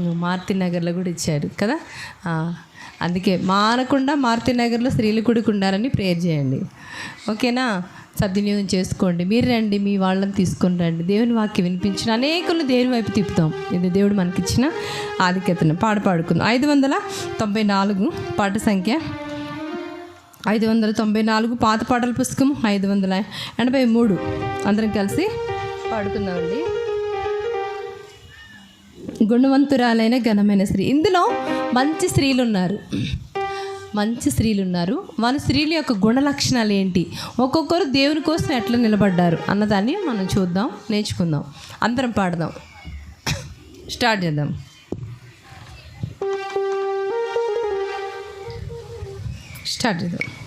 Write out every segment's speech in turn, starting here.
మారుతి నగర్లో కూడా ఇచ్చారు కదా? అందుకే మారకుండా మారుతి నగర్లో స్త్రీలు కూడా ఉండాలని ప్రేయర్ చేయండి. ఓకేనా? సద్వినియోగం చేసుకోండి. మీరు రండి మీ వాళ్ళని తీసుకొని రండి. దేవుని వాక్యం వినిపించిన అనేకులు దేవుని వైపు తిప్పుతాం. ఇది దేవుడు మనకిచ్చిన ఆధిక్యతను. పాట పాడుకుందాం. ఐదు వందల తొంభై నాలుగు పాట సంఖ్య. ఐదు వందల తొంభై నాలుగు పాత పాటల పుస్తకం. ఐదు వందల ఎనభై మూడు. అందరం కలిసి పాడుకుందామండి. గుణవంతురాలైన ఘనమైన స్త్రీ. ఇందులో మంచి స్త్రీలు ఉన్నారు మంచి స్త్రీలు ఉన్నారు మన స్త్రీల యొక్క గుణ లక్షణాలు ఏంటి? ఒక్కొక్కరు దేవుని కోసం ఎట్లా నిలబడ్డారు అన్నదాన్ని మనం చూద్దాం నేర్చుకుందాం. అందరం పాడదాం. స్టార్ట్ చేద్దాం. స్టార్ట్ చేద్దాం.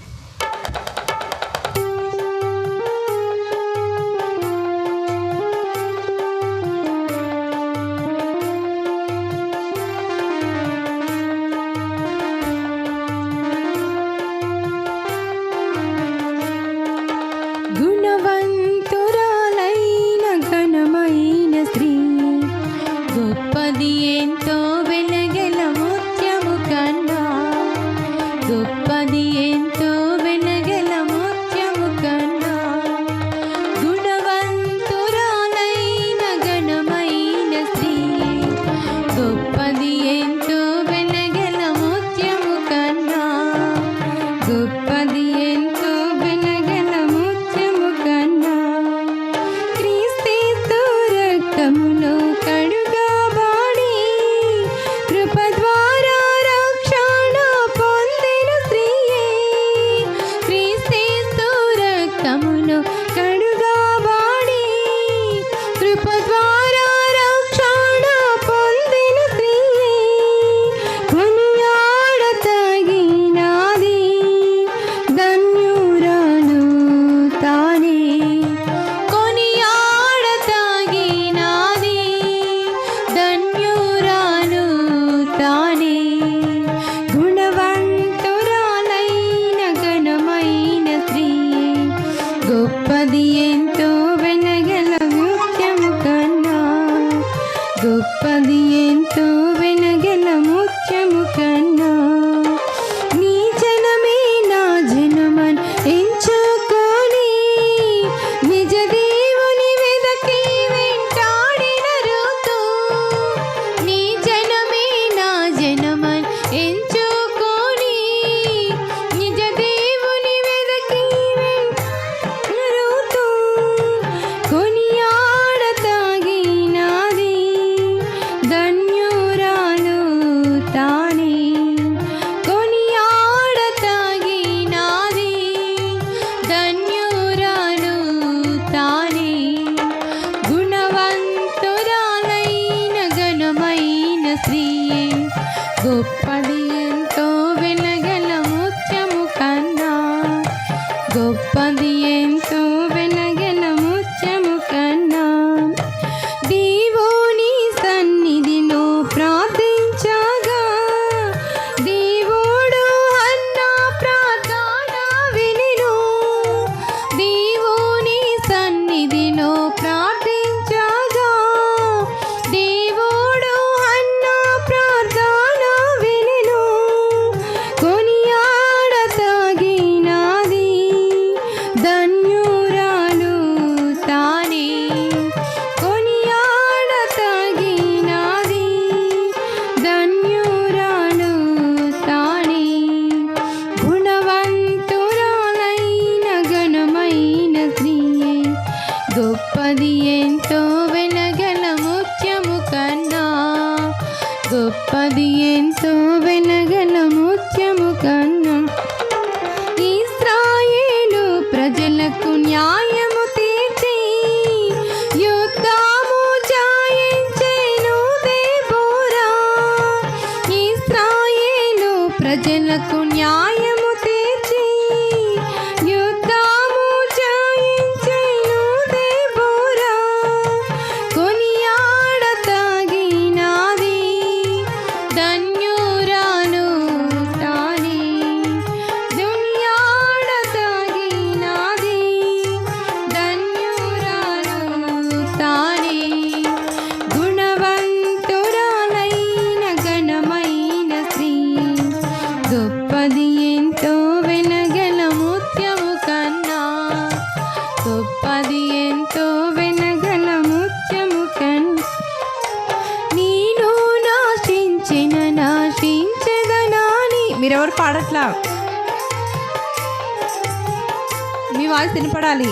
వాయిస్ తినపడాలి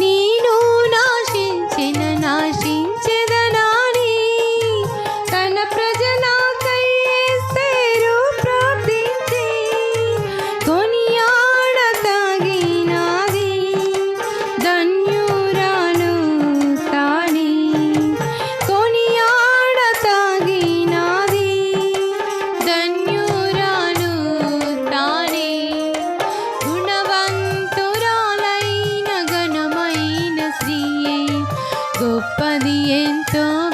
నేను నాశించిన Into.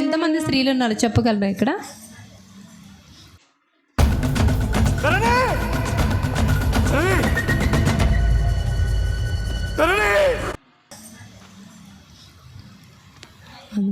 ఎంతమంది స్త్రీలు ఉన్నారు? చెప్పగలరా ఇక్కడ?